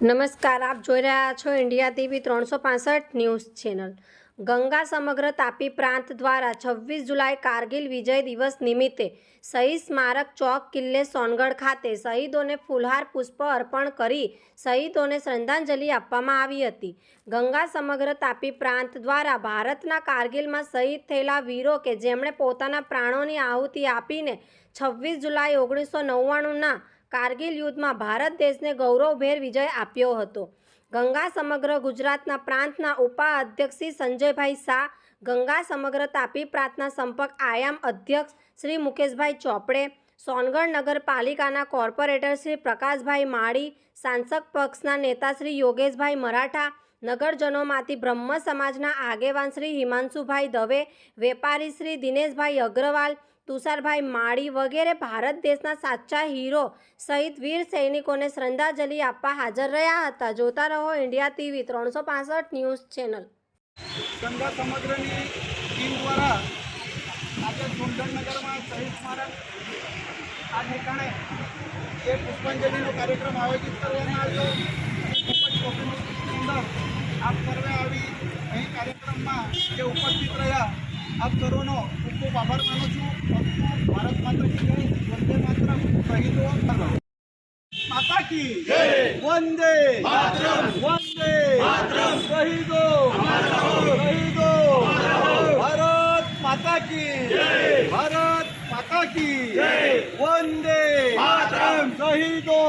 નમસ્કાર, આપ જોઈ રહ્યા છો ઇન્ડિયા ટીવી ત્રણસો પાસઠ ન્યૂઝ ચેનલ. ગંગા સમગ્ર તાપી પ્રાંત દ્વારા છવ્વીસ જુલાઈ કારગિલ વિજય દિવસ નિમિત્તે શહીદ સ્મારક ચોક કિલ્લે સોનગઢ ખાતે શહીદોને ફૂલહાર પુષ્પ અર્પણ કરી શહીદોને શ્રદ્ધાંજલિ આપવામાં આવી હતી. ગંગા સમગ્ર તાપી પ્રાંત દ્વારા ભારતના કારગિલમાં શહીદ થયેલા વીરો કે જેમણે પોતાના પ્રાણોની આહુતિ આપીને છવ્વીસ જુલાઈ ઓગણીસો નવ્વાણુંના કારગિલ યુદ્ધમાં ભારત દેશને ગૌરવભેર વિજય આપ્યો હતો. ગંગા સમગ્ર ગુજરાતના પ્રાંતના ઉપાધ્યક્ષ શ્રી સંજયભાઈ શાહ, ગંગા સમગ્ર તાપી પ્રાંતના સંપર્ક આયામ અધ્યક્ષ શ્રી મુકેશભાઈ ચોપડે, સોનગઢ નગરપાલિકાના કોર્પોરેટર શ્રી પ્રકાશભાઈ માળી, સાંસદ પક્ષના નેતા શ્રી યોગેશભાઈ મરાઠા, નગરજનોમાંથી બ્રહ્મ સમાજના આગેવાન શ્રી હિમાંશુભાઈ દવે, વેપારી શ્રી દિનેશભાઈ અગ્રવાલ તુષારભાઈ માળી વગેરે ભારત દેશના સાચા હીરો સહિત વીર સૈનિકોને શ્રદ્ધાંજલિ આપવા હાજર રહ્યા હતા. જોતા રહો ઇન્ડિયા ટીવી ત્રણસો ન્યૂઝ ચેનલ. ગંગા સમગ્રની ટીમ દ્વારા આજે સુંદરનગરમાં શહીદ સ્મારક. આ ઠેકાણે એ પુષ્પાંજલિનો કાર્યક્રમ આયોજિત કરવામાં આવ્યો. આપ સર્વનો ખૂબ ખૂબ આભાર માનું છું. ભારત માતા કી જય. વંદે માતરમ. શહીદો માતા કી જય. વંદે માતરમ. વંદે માતરમ. શહીદો. શહીદો. ભારત માતા કી જય. ભારત માતા કી જય. વંદે માતરમ. શહીદો.